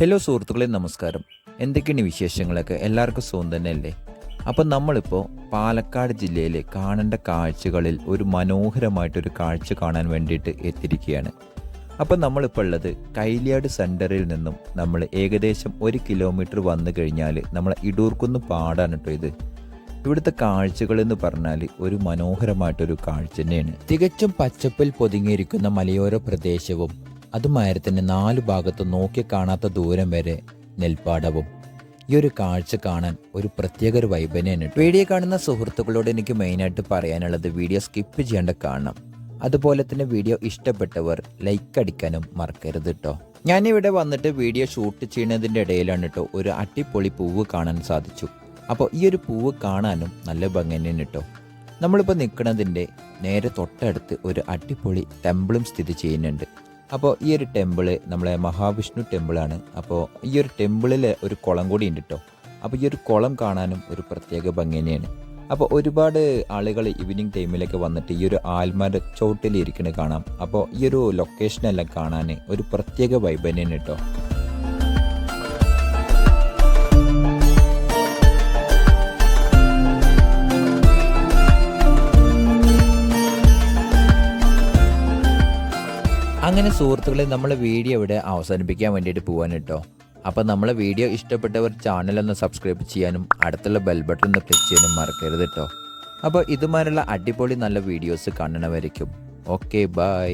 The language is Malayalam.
ഹലോ സുഹൃത്തുക്കളെ നമസ്കാരം. എന്തൊക്കെയാണ് വിശേഷങ്ങളൊക്കെ? എല്ലാവർക്കും സുഖം തന്നെയല്ലേ? അപ്പം നമ്മളിപ്പോൾ പാലക്കാട് ജില്ലയിൽ കാണേണ്ട കാഴ്ചകളിൽ ഒരു മനോഹരമായിട്ടൊരു കാഴ്ച കാണാൻ വേണ്ടിയിട്ട് എത്തിയിരിക്കുകയാണ്. അപ്പം നമ്മളിപ്പോൾ ഉള്ളത് കൈലിയാട് സെന്ററിൽ നിന്നും നമ്മൾ ഏകദേശം ഒരു കിലോമീറ്റർ വന്നു കഴിഞ്ഞാൽ നമ്മൾ ഇടൂർക്കുന്ന് പാടാണ് കേട്ടോ ഇത്. ഇവിടുത്തെ കാഴ്ചകൾ എന്ന് പറഞ്ഞാൽ ഒരു മനോഹരമായിട്ടൊരു കാഴ്ച തന്നെയാണ്. തികച്ചും പച്ചപ്പിൽ പൊതിങ്ങിയിരിക്കുന്ന മലയോര പ്രദേശവും അതുമാതിരി മരത്തിന്റെ നാലു ഭാഗത്ത് നോക്കിക്കാണാത്ത ദൂരം വരെ നെൽപ്പാടവും. ഈ ഒരു കാഴ്ച കാണാൻ ഒരു പ്രത്യേക ഒരു വൈബ് വീഡിയോ കാണുന്ന സുഹൃത്തുക്കളോട് എനിക്ക് മെയിനായിട്ട് പറയാനുള്ളത് വീഡിയോ സ്കിപ്പ് ചെയ്യേണ്ട കാണണം. അതുപോലെ തന്നെ വീഡിയോ ഇഷ്ടപ്പെട്ടവർ ലൈക്ക് അടിക്കാനും മറക്കരുത് കേട്ടോ ഞാനിവിടെ വന്നിട്ട് വീഡിയോ ഷൂട്ട് ചെയ്യുന്നതിന്റെ ഇടയിലാണ് കേട്ടോ ഒരു അട്ടിപ്പൊളി പൂവ് കാണാൻ സാധിച്ചു. അപ്പോൾ ഈ ഒരു പൂവ് കാണാനും നല്ല ഭംഗി തന്നെയാണ് കേട്ടോ നമ്മളിപ്പോൾ നിൽക്കുന്നതിന്റെ നേരെ തൊട്ടടുത്ത് ഒരു അടിപൊളി ടെമ്പിളും സ്ഥിതി ചെയ്യുന്നുണ്ട്. അപ്പോൾ ഈ ഒരു ടെമ്പിൾ നമ്മളെ മഹാവിഷ്ണു ടെമ്പിളാണ്. അപ്പോൾ ഈ ഒരു ടെമ്പിളിൽ ഒരു കുളം കൂടി ഉണ്ട് കേട്ടോ അപ്പോൾ ഈ ഒരു കുളം കാണാനും ഒരു പ്രത്യേക ഭംഗി തന്നെയാണ് അപ്പോൾ ഒരുപാട് ആളുകൾ ഈവനിങ് ടൈമിലൊക്കെ വന്നിട്ട് ഈ ഒരു ആൽമര ചോട്ടിൽ കാണാം. അപ്പോൾ ഈ ഒരു ലൊക്കേഷനെല്ലാം കാണാൻ ഒരു പ്രത്യേക വൈബ് തന്നെയാണ് കേട്ടോ അങ്ങനെ സുഹൃത്തുക്കളെ നമ്മളെ വീഡിയോ ഇവിടെ അവസാനിപ്പിക്കാൻ വേണ്ടിയിട്ട് പോകാൻ കേട്ടോ. അപ്പോൾ നമ്മളെ വീഡിയോ ഇഷ്ടപ്പെട്ടവർ ചാനൽ ഒന്ന് സബ്സ്ക്രൈബ് ചെയ്യാനും അടുത്തുള്ള ബെൽ ബട്ടൺ ഒന്ന് ക്ലിക്ക് ചെയ്യാനും മറക്കരുത് കേട്ടോ. അപ്പോൾ ഇതുമാരുള്ള അടിപൊളി നല്ല വീഡിയോസ് കാണണമായിരിക്കും ഓക്കെ ബൈ